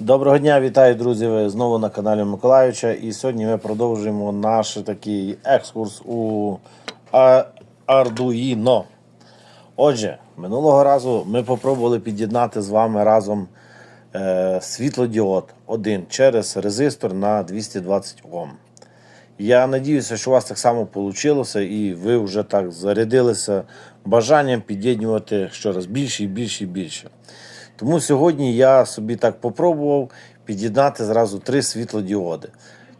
Доброго дня, вітаю, друзі! Ви знову на каналі Миколаївича. І сьогодні ми продовжуємо наш такий екскурс у Arduino. Отже, минулого разу ми попробували під'єднати з вами разом е, світлодіод один через резистор на 220 Ом. Я надіюся, що у вас так само вийшло, і ви вже так зарядилися бажанням під'єднувати щораз більше і більше і більше. Тому сьогодні я собі так попробував під'єднати зразу три світлодіоди.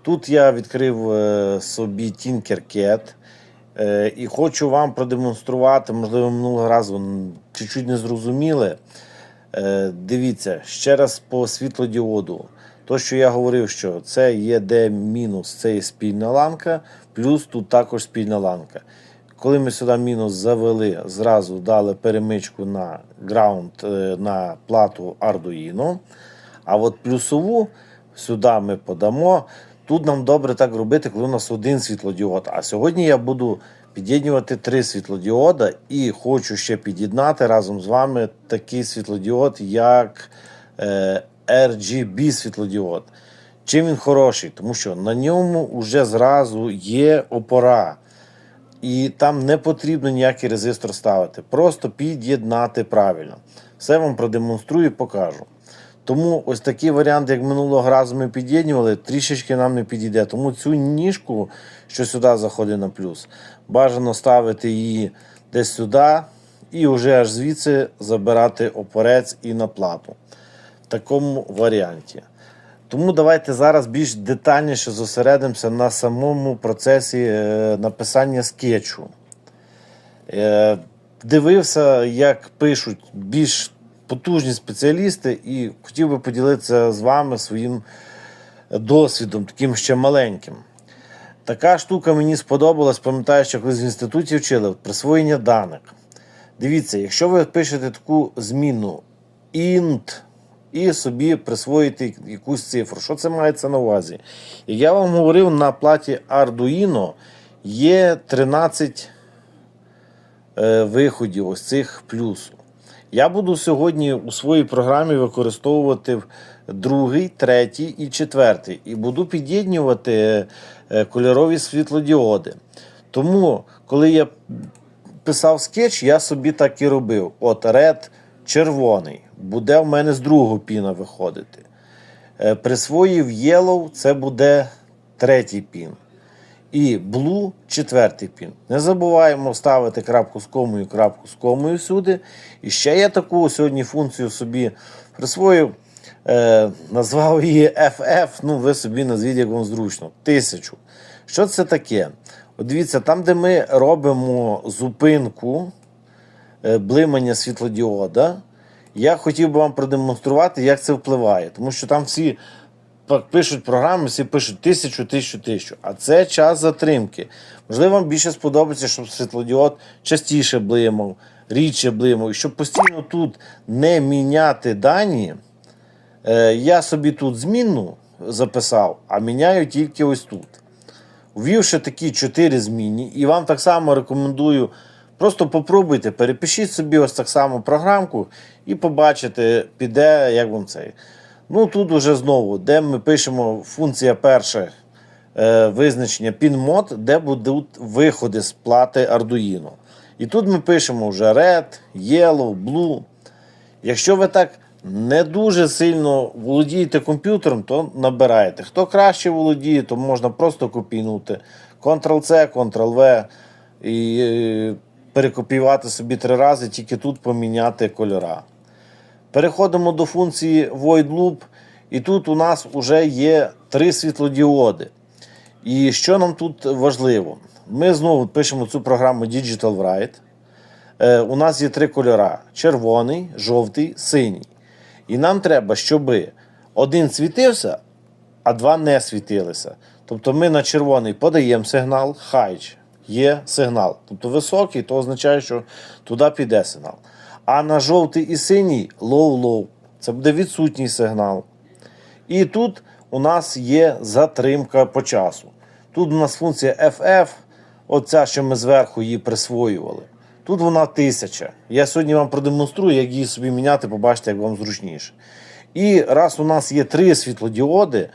Тут я відкрив е, собі Tinkercad е, і хочу вам продемонструвати, можливо, минулого разу чуть-чуть не зрозуміли. Е, Дивіться, ще раз по світлодіоду. То, що я говорив, що це є де мінус, це є спільна ланка, плюс тут також спільна ланка. Коли ми сюди мінус завели, зразу дали перемичку на граунд е, на плату Arduino. А от плюсову сюди ми подамо. Тут нам добре так робити, коли у нас один світлодіод. А сьогодні я буду під'єднувати три світлодіода і хочу ще під'єднати разом з вами такий світлодіод, як е, RGB світлодіод. Чим він хороший? Тому що на ньому вже зразу є опора. І там не потрібно ніякий резистор ставити. Просто під'єднати правильно. Все вам продемонструю і покажу. Тому ось такий варіант, як минулого разу ми під'єднували, трішечки нам не підійде. Тому цю ніжку, що сюди заходить на плюс, бажано ставити її десь сюди і вже аж звідси забирати опорець і на плату. В такому варіанті. Тому давайте зараз більш детальніше зосередимося на самому процесі е, написання скетчу. Е, Дивився, як пишуть більш потужні спеціалісти, і хотів би поділитися з вами своїм досвідом, таким ще маленьким. Така штука мені сподобалась, пам'ятаю, що колись в інституті вчили присвоєння даних. Дивіться, якщо ви пишете таку зміну int і собі присвоїте якусь цифру, що це мається на увазі? Як я вам говорив, на платі Arduino є 13 е, виходів ось цих плюсу. Я буду сьогодні у своїй програмі використовувати другий, третій і четвертий. І буду під'єднувати е, кольорові світлодіоди. Тому, коли я писав скетч, я собі так і робив. От red червоний. Буде в мене з другого піна виходити. Е, Присвоїв yellow, це буде третій пін. І blue четвертий пін. Не забуваємо ставити крапку з комою, крапку з комою всюди. І ще я таку сьогодні функцію собі присвоїв, е, назвав її FF. Ну, ви собі назвіть, як вам зручно. Тисячу. Що це таке? От дивіться, там, де ми робимо зупинку блимання світлодіода, я хотів би вам продемонструвати, як це впливає. Тому що там всі пишуть програми, всі пишуть тисячу, тисячу, тисячу. А це час затримки. Можливо, вам більше сподобається, щоб світлодіод частіше блимав, рідше блимав. І щоб постійно тут не міняти дані, е, я собі тут змінну записав, а міняю тільки ось тут. Ввівши такі чотири змінні, і вам так само рекомендую. Просто попробуйте, перепишіть собі ось так само програмку і побачите, піде, як вам цей. Ну тут уже знову, де ми пишемо функція перша е, визначення PinMod, де будуть виходи з плати Arduino. І тут ми пишемо вже Red, Yellow, Blue. Якщо ви так не дуже сильно володієте комп'ютером, то набираєте. Хто краще володіє, то можна просто копійнути Ctrl-C, Ctrl-V і е, перекопіювати собі три рази, тільки тут поміняти кольора. Переходимо до функції Void Loop, і тут у нас вже є три світлодіоди. І що нам тут важливо? Ми знову пишемо цю програму Digital Write. Е, у нас є три кольора: червоний, жовтий, синій. І нам треба, щоб один світився, а два не світилися. Тобто ми на червоний подаємо сигнал, high, є сигнал. Тобто високий, то означає, що туди піде сигнал. А на жовтий і синій low-low. Це буде відсутній сигнал. І тут у нас є затримка по часу. Тут у нас функція FF, оця, що ми зверху її присвоювали. Тут вона 1000. Я сьогодні вам продемонструю, як її собі міняти, побачите, як вам зручніше. І раз у нас є три світлодіоди,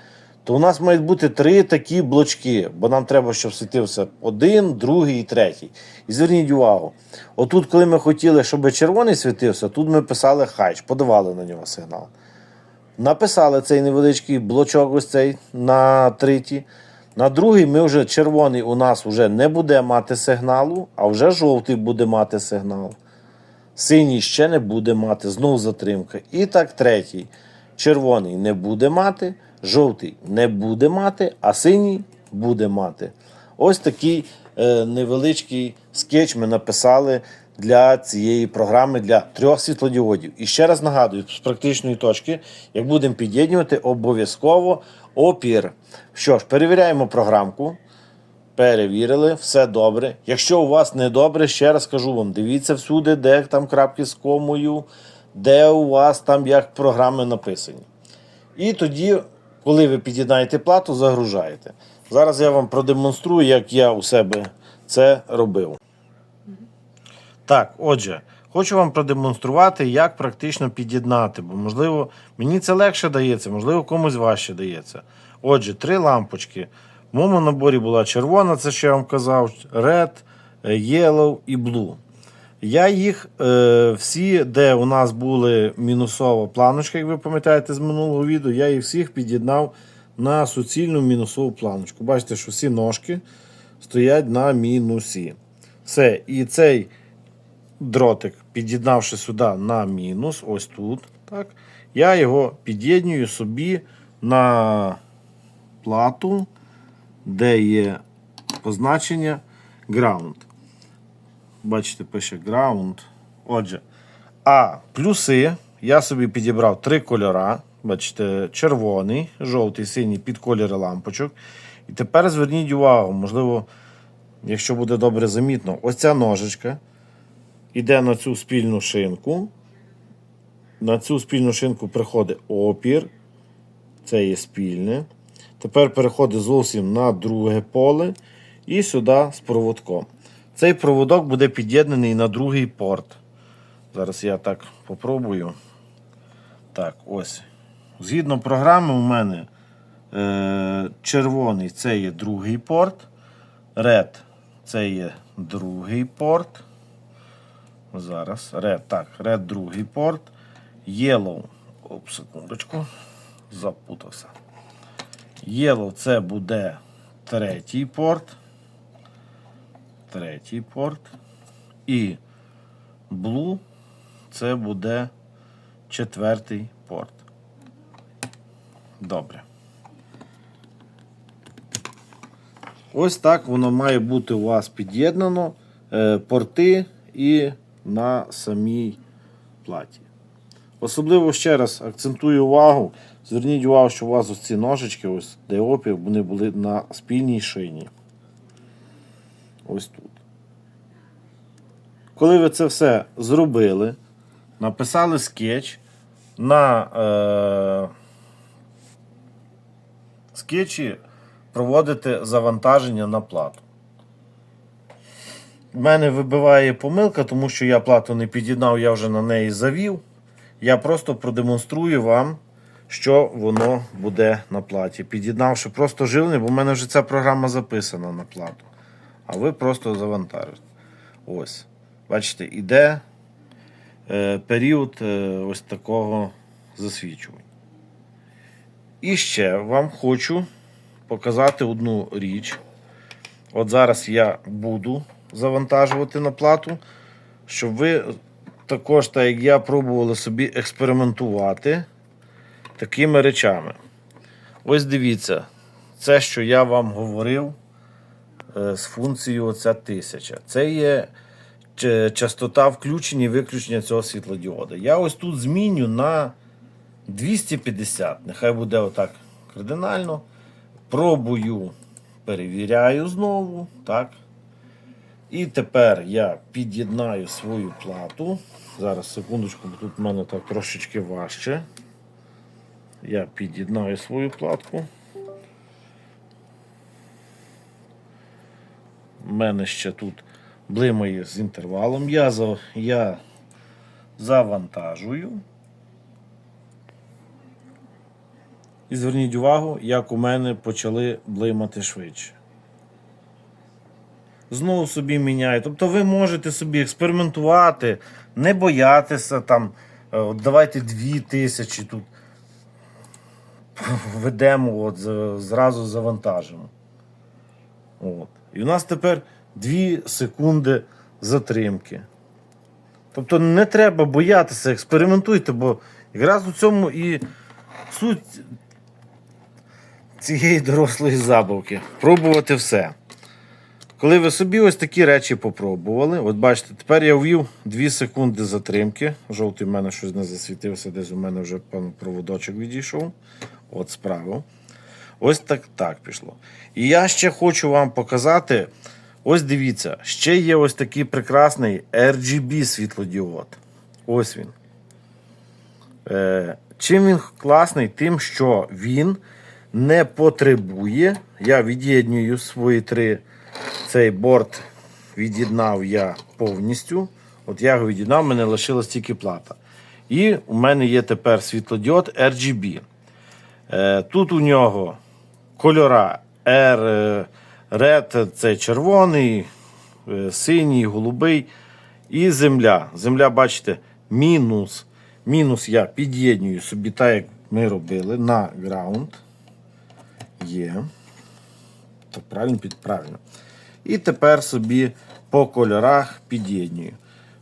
то у нас мають бути три такі блочки, бо нам треба, щоб світився один, другий і третій. І зверніть увагу: отут, коли ми хотіли, щоб червоний світився, тут ми писали хайч, подавали на нього сигнал. Написали цей невеличкий блочок, ось цей на третій. На другий ми вже червоний у нас вже не буде мати сигналу, а вже жовтий буде мати сигнал. Синій ще не буде мати, знов затримка. І так третій. Червоний не буде мати, жовтий не буде мати, а синій буде мати. Ось такий е, невеличкий скетч ми написали для цієї програми для трьох світлодіодів. І ще раз нагадую, з практичної точки, як будемо під'єднувати, обов'язково опір. Що ж, перевіряємо програмку. Перевірили, все добре. Якщо у вас не добре, ще раз кажу вам, дивіться всюди, де там крапки з комою, де у вас там як програми написані. І тоді, коли ви під'єднаєте плату, загружаєте. Зараз я вам продемонструю, як я у себе це робив. Так, отже, хочу вам продемонструвати, як практично під'єднати, бо, можливо, мені це легше дається, можливо, комусь важче дається. Отже, три лампочки. В моєму наборі була червона, це що я вам казав, red, е, yellow і blue. Я їх е, всі, де у нас були мінусова планочка, як ви пам'ятаєте з минулого відео, я їх всіх під'єднав на суцільну мінусову планочку. Бачите, що всі ножки стоять на мінусі. Все, і цей дротик, під'єднавши сюди на мінус, ось тут, так, я його під'єднюю собі на плату, де є позначення ground. Бачите, пише ground. Отже, а плюси я собі підібрав три кольора. Бачите, червоний, жовтий, синій під кольори лампочок. І тепер зверніть увагу, можливо, якщо буде добре замітно, ось ця ножичка йде на цю спільну шинку. На цю спільну шинку приходить опір. Це є спільне. Тепер переходить зовсім на друге поле і сюди з проводком. Цей проводок буде під'єднаний на другий порт. Зараз я так попробую. Так, ось. Згідно програми, у мене е, червоний це є другий порт. Red це є другий порт. Зараз. Red, так, red другий порт. Yellow. Оп, секундочку. Запутався. Yellow це буде третій порт. Третій порт. І Blue це буде четвертий порт. Добре. Ось так воно має бути у вас під'єднано е, порти і на самій платі. Особливо ще раз акцентую увагу. Зверніть увагу, що у вас ось ці ножички, ось де опір, вони були на спільній шині. Ось тут. Коли ви це все зробили, написали скетч на е, скетчі проводите завантаження на плату. У мене вибиває помилка, тому що я плату не під'єднав, я вже на неї завів. Я просто продемонструю вам, що воно буде на платі. Під'єднавши просто живлення, бо в мене вже ця програма записана на плату. А ви просто завантажите. Ось. Бачите, іде е, період е, ось такого засвічування. І ще вам хочу показати одну річ. От зараз я буду завантажувати на плату, щоб ви також, так як я, пробували собі експериментувати такими речами. Ось дивіться, це, що я вам говорив е, з функцією оця тисяча. Це є частота включення і виключення цього світлодіода. Я ось тут зміню на 250. Нехай буде отак кардинально. Пробую, перевіряю знову. так. І тепер я під'єднаю свою плату. Зараз, секундочку, бо тут в мене так трошечки важче. Я під'єднаю свою платку. У мене ще тут блимає з інтервалом. Я, я завантажую. І зверніть увагу, як у мене почали блимати швидше. Знову собі міняю. Тобто ви можете собі експериментувати, не боятися там. е, давайте дві тисячі тут ведемо, от, зразу завантажимо. От. І у нас тепер 2 секунди затримки. Тобто не треба боятися, експериментуйте, бо якраз у цьому і суть цієї дорослої забавки. Пробувати все. Коли ви собі ось такі речі попробували, от бачите, тепер я ввів 2 секунди затримки. Жовтий в мене щось не засвітився, десь у мене вже певно, проводочок відійшов. От справа. Ось так так пішло. І я ще хочу вам показати. Ось дивіться, ще є ось такий прекрасний RGB світлодіод. Ось він. Е, чим він класний? Тим, що він не потребує. Я від'єднюю свої три. Цей борт від'єднав я повністю. От я його від'єднав, мене лишилась тільки плата. І у мене є тепер світлодіод RGB. Е, Тут у нього кольора R, Red це червоний, е, синій, голубий і земля. Земля, бачите, мінус. Мінус я під'єднюю собі так, як ми робили, на ground. Є. Так, правильно, під правильно. І тепер собі по кольорах під'єднюю.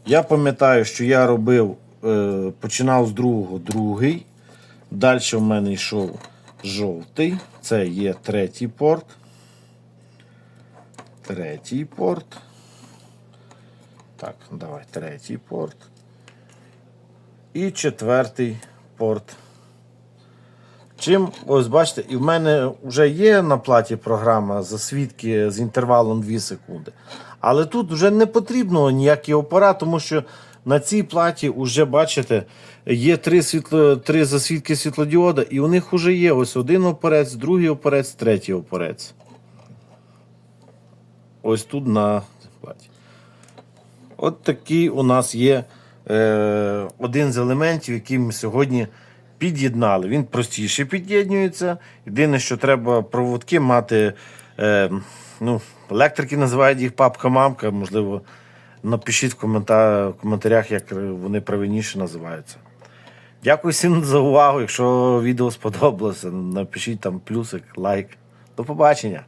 Я пам'ятаю, що я робив, е, починав з другого, другий. Далі в мене йшов жовтий. Це є третій порт. Третій порт. Так, давай, третій порт. І четвертий порт. Чим, ось бачите, і в мене вже є на платі програма засвідки з інтервалом 2 секунди. Але тут вже не потрібно ніякий апарат, тому що на цій платі вже бачите, є три, світло, три засвідки світлодіода, і у них вже є ось один опорець, другий опорець, третій опорець. Ось тут на платі. От такий у нас є е, один з елементів, який ми сьогодні під'єднали. Він простіше під'єднюється. Єдине, що треба проводки мати. Е, ну, електрики називають їх папка-мамка. Можливо, напишіть в, комента- в коментарях, як вони правильніше називаються. Дякую всім за увагу. Якщо відео сподобалося, напишіть там плюсик, лайк. До побачення.